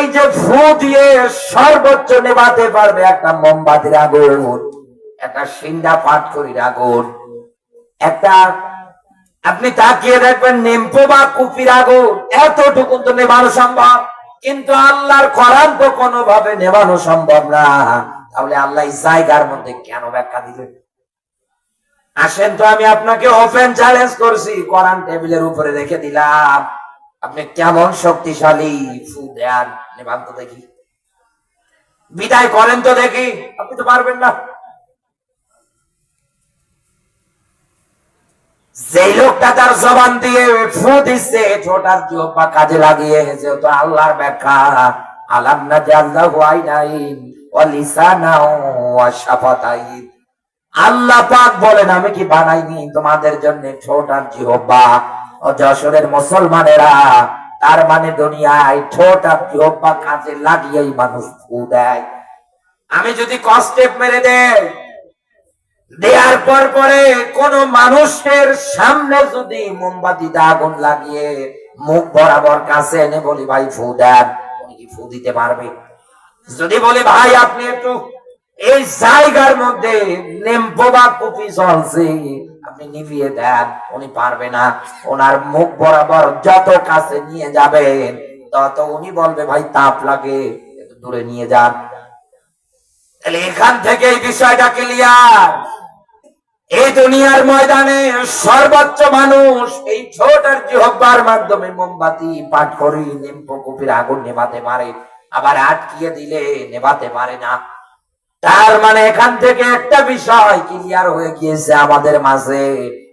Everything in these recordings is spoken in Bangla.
এই যে ফু দিয়ে সর্বোচ্চ নেবাতে পারবে একটা মোমবাতির আগুন, একটা সিন্ডা পাট করির আগুন, একটা, আপনি তাকিয়ে দেখবেন নেম্পো বা কুপির আগুন, এতটুকু তো নেবানো সম্ভব, কিন্তু আল্লাহর কোরআন তো কোনোভাবে নেবানো সম্ভব না। তাহলে আল্লাহ জায়গার মধ্যে কেন ব্যাখ্যা দিলেন? আসেন তো আমি আপনাকে ওপেন চ্যালেঞ্জ করছি, কোরআন টেবিলের উপরে রেখে দিলাম। আপনি কেমন শক্তিশালী? ফু দেন নেবান তো দেখি। বিদায় করেন তো দেখি, আপনি তো পারবেন না। যেই লোকটা তার জবান দিয়ে ফু দিচ্ছে ছোটার জিহ্বা কাজে লাগিয়ে যেহেতু আল্লাহর ব্যাখ্যা, আলাম না লিসানাও ওয়া শাফাতাইন। আল্লাহ পাক বলেন, আমি কি বানাইনি তোমাদের জন্য ছোট আর জিহ্বা যশোরের মুসলমানেরা, তার মানে দুনিয়ায় ছোট আর জিহ্বা কাজে লাগিয়েই মানুষ ফু দেয়। আমি যদি কষ্টেপ মেরে দেয় দেওয়ার পর পরে কোন মানুষের সামনে যদি মোমবাতিতে আগুন লাগিয়ে মুখ বরাবর কাছে এনে বলি, ভাই, ফু দেন। উনি কি ফু দিতে পারবে? যদি বলি, ভাই, আপনি একটু এই জায়গার মধ্যে নেম্পো বা চলছে আপনি নিভিয়ে দেন, উনি পারবে না। ওনার মুখ বরাবর যত কাছে নিয়ে যাবেন, তত উনি বলবে, ভাই, তাপ লাগে দূরে নিয়ে যান। এখান থেকে এই বিষয়টা ক্লিয়ার এই দুনিয়ার ময়দানে সর্বোচ্চ মানুষ এই ছোট আর জিহ্বার মাধ্যমে মোমবাতি পাঠ করি নিম্প কুপির আগুন নেভাতে পারে। আবার আটকিয়ে দিলে নেভাতে পারে না। তার মানে এখান থেকে একটা বিষয় ক্লিয়ার হয়ে গিয়েছে আমাদের মাঝে।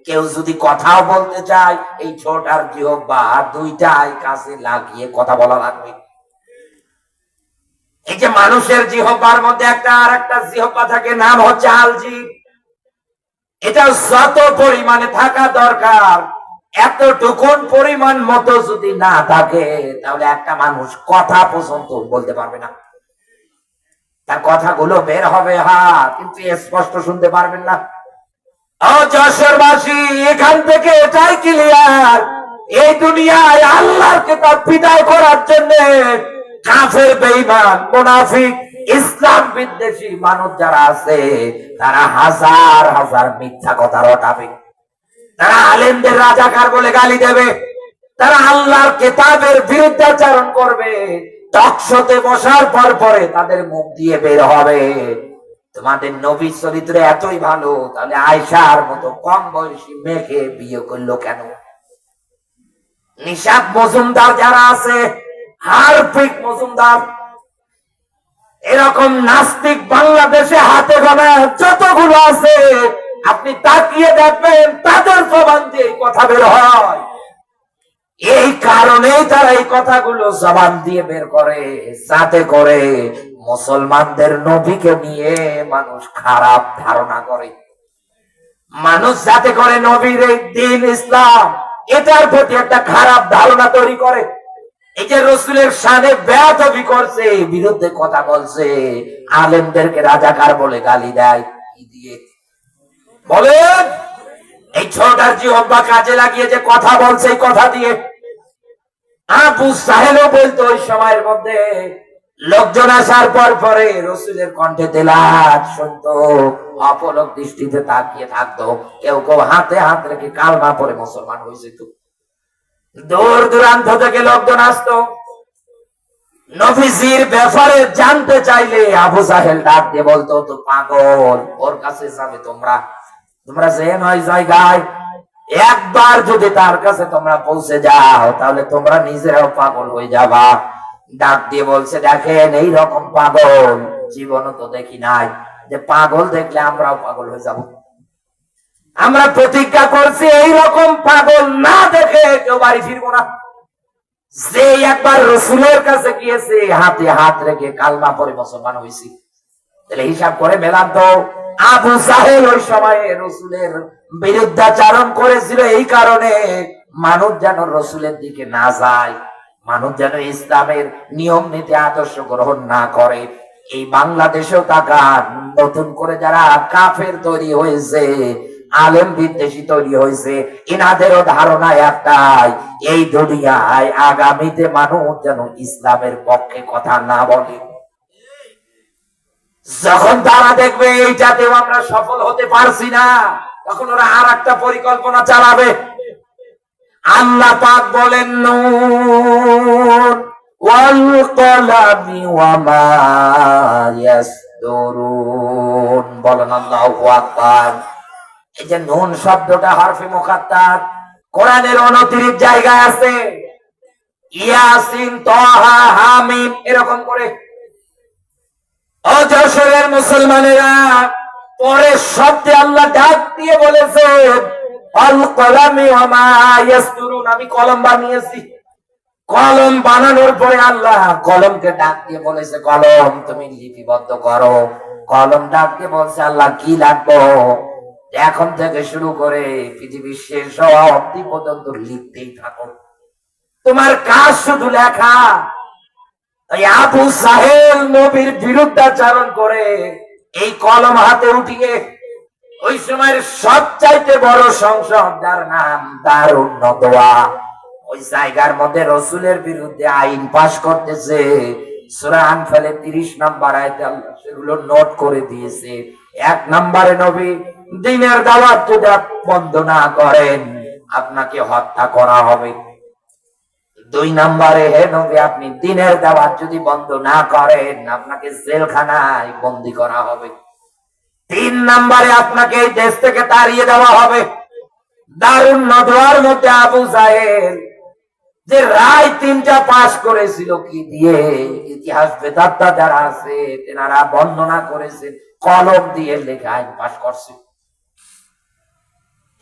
কেউ যদি কথাও বলতে চায়, এই ছোট আর জিহ্বা দুইটাই কাছে লাগিয়ে কথা বলা লাগবে। এই যে মানুষের জিহ্বার মধ্যে একটা আর একটা জিহ্বা থাকে, নাম হচ্ছে আলজি এটা যত পরিমাণে থাকা দরকার, এতটুকুন পরিমাণ মতো যদি না থাকে, তাহলে একটা মানুষ কথা পর্যন্ত বলতে পারবে না। তার কথাগুলো বের হবে হা কিন্তু স্পষ্ট শুনতে পারবেন না। যশোরবাসী এখান থেকে এটাই ক্লিয়ার এই দুনিয়ায় আল্লাহর কিতাব বিদায় করার জন্য কাফের ইসলাম বিদ্বেষী মানুষ যারা আছে, তারা হাজার হাজার মিথ্যা কথা রটাবে। তারা আলেমদের রাজাকার বলে গালি দেবে। তারা আল্লাহর কেতাবের বিরুদ্ধাচারণ করবে। টকশোতে বসার পর পরে তাদের মুখ দিয়ে বের হবে। তোমাদের নবী চরিত্র এতই ভালো, তাহলে আয়সার মতো কম বয়সী মেয়েকে বিয়ে করল কেন? নিশাদ মজুমদার যারা আছে হারফিক মজুমদার, এরকম নাস্তিক বাংলাদেশে হাতে গোনা যতগুলো আছে, আপনি তাকিয়ে দেখবেন তাদের জবান দিয়ে কথা বের হয়। এই কারণেই তারা এই কথাগুলো জবান দিয়ে বের করে, যাতে করে মুসলমানদের নবীকে নিয়ে মানুষ খারাপ ধারণা করে। মানুষ যাতে করে নবীর এই দিন ইসলাম, এটার প্রতি একটা খারাপ ধারণা তৈরি করে। এই যে রসুলের সানে বেয়াদবি করছে, বিরুদ্ধে কথা বলছে, আলেমদেরকে রাজাকার বলে গালি দিয়ে বলেন, এই ছোটার জিহব্বা কাজে লাগিয়ে যে কথা বলছে, এই কথা দিয়ে আবু সাহেলও বলতো, ওই সময়ের মধ্যে লোকজন আসার পর পরে রসুলের কণ্ঠে তেলাত শুনতো, অপলক দৃষ্টিতে তাকিয়ে থাকতো। কেউ কেউ হাতে হাত রেখে কালমা পরে মুসলমান হয়েছে তো দূর দূরান্ত থেকে লোকজন আসতো। নবীজির ব্যাপারে জানতে চাইলে আবু সাহেল ডাক দিয়ে বলতো তো পাগল, ওর কাছে যাবে তোমরা। তোমরা যে নয় জায়গায় একবার যদি তার কাছে তোমরা পৌঁছে যাও, তাহলে তোমরা নিজেরাও পাগল হয়ে যাবা। ডাক দিয়ে বলছে, দেখেন এই রকম পাগল। জীবনও তো দেখি নাই। যে পাগল দেখলে আমরাও পাগল হয়ে যাব। আমরা প্রতিজ্ঞা করছি এই রকম পাগল না দেখে কেউ বাড়ি ফিরবো না। যে একবার রসুলের কাছে গিয়েছে, হাতে হাত রেখে কালমা পরে মুসলমান হয়েছি। তাহলে হিসাব করে মেলান তো আবু সাহেল ওই সময়ে রসুলের বিরুদ্ধাচারণ করেছিল, এই কারণে মানুষ যেন রসুলের দিকে না যায় মানুষ যেন ইসলামের নিয়ম নীতি আদর্শ গ্রহণ না করে। এই বাংলাদেশেও তাকান, নতুন করে যারা কাফের তৈরি হয়েছে, আলেম বিদ্বেষী তৈরি হয়েছে এনাদেরও ধারণা একটাই, এই দুনিয়ায় আগামীতে মানুষ যেন ইসলামের পক্ষে কথা না বলে। যখন তারা দেখবে এই এইটাতেও আমরা সফল হতে পারছি না, তখন ওরা আর একটা পরিকল্পনা চালাবে। আল্লাহ পাক বলেন এই যে নুন শব্দটা হরফে কোরআনের জায়গায় আছে এরকম করে মুসলমানেরা শব্দে আল্লাহ ডাক দিয়ে বলেছে আমি কলম বানিয়েছি। কলম বানানোর পরে আল্লাহ কলমকে ডাক দিয়ে বলেছে, কলম তুমি লিপিবদ্ধ করো। কলম ডাক দিয়ে বলছে, আল্লাহ কি লাগবো? এখন থেকে শুরু করে পৃথিবীর শেষ অব্দি পর্যন্ত লিখতেই থাকো। তোমার কাজ শুধু লেখা আবু সাহেল নবীর বিরুদ্ধাচারণ করে এই কলম হাতে উঠিয়ে ওই সময়ের সবচাইতে বড় সংসদ, যার নাম দারুণ নদোয়া ওই জায়গার মধ্যে রসুলের বিরুদ্ধে আইন পাশ করতেছে। তিরিশ নাম্বার আয়তে সেগুলো নোট করে দিয়েছে। এক নম্বরে নবী, দিনের দাওয়াত বন্ধ না করেন, আপনাকে হত্যা করা হবে। দুই নম্বরে, হে নবী, আপনি দিনের দাওয়াত যদি বন্ধ না করেন, আপনাকে জেলখানায় বন্দি করা হবে। তিন নম্বরে, আপনাকে এই দেশ থেকে তাড়িয়ে দেওয়া হবে। দারুণ নদোয়ার মধ্যে আবু সাহেব যে রায় তিনটা পাশ করেছিল, কি দিয়ে? ইতিহাস বেদাত্তা যারা আছে, তেনারা বর্ণনা করেছেন, কলম দিয়ে লেখা আইন পাশ করছে।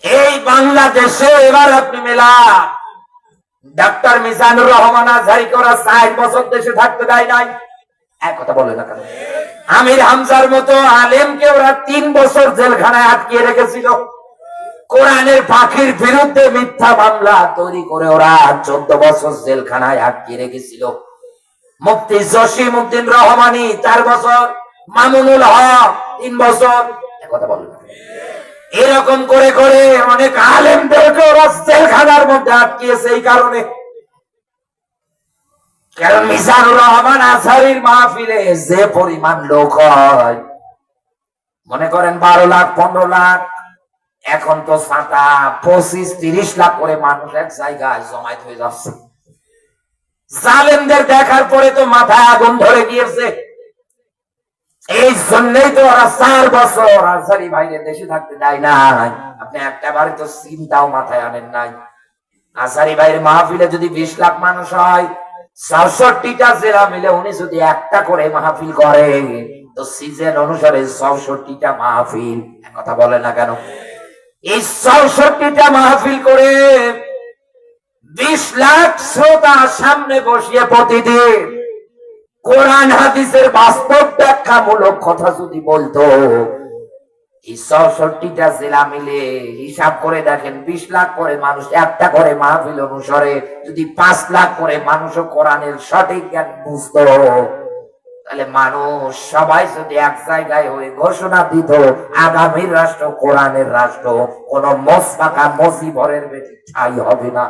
এই বাংলাদেশে এবার আপনি মেলা ডাক্তার মিজানুর রহমান আজহারিকে ওরা ষাট বছর দেশে থাকতে দেয় নাই। এক কথা বলে না কেন? আমির হামজার মতো আলেমকে ওরা তিন বছর জেলখানায় আটকিয়ে রেখেছিল। কোরআনের পাখির বিরুদ্ধে মিথ্যা মামলা তৈরি করে ওরা চোদ্দ বছর জেলখানায় আটকিয়ে রেখেছিল। মুফতি জসিম উদ্দিন রহমানি চার বছর, মামুনুল হক তিন বছর। কথা এরকম করে করে অনেক আলেমদেরকে ওরা জেলখানার মধ্যে আটকিয়েছে এই কারণে। কারণ রহমান আসারির মাহফিলে যে পরিমাণ লোক হয়, মনে করেন বারো লাখ, পনেরো লাখ, এখন তো সাতা, পঁচিশ, তিরিশ লাখ করে মানুষ এক জায়গায় জমায়েত হয়ে যাচ্ছে। জালেমদের দেখার পরে তো মাথায় আগুন ধরে গিয়েছে। এই জন্যই তো ওরা চার বছর আনসারি ভাইরে দেশে থাকতে দেয় নাই। আপনি একটা তো চিন্তাও মাথায় আনেন নাই। আনসারি মাহফিলে যদি বিশ লাখ মানুষ হয় জেলা মিলে উনি যদি একটা করে মাহফিল করে, তো সিজন অনুসারে চৌষট্টিটা মাহফিল কথা বলে না কেন? এই চৌষট্টিটা মাহফিল করে বিশ লাখ শ্রোতা সামনে বসিয়ে প্রতিদিন কোরআন হাদিসের বাস্তব ব্যাখ্যামূলক কথা যদি বলতো জেলা মিলে হিসাব করে দেখেন, বিশ লাখ করে মানুষ, একটা করে মাহফিল যদি পাঁচ লাখ করে মানুষও কোরআনের সঠিক জ্ঞান বুঝতো, তাহলে মানুষ সবাই যদি এক জায়গায় হয়ে ঘোষণা দিত, আগামীর রাষ্ট্র কোরআনের রাষ্ট্র, কোন মসবাকা মসিবরের বেশি ঠাই হবে না।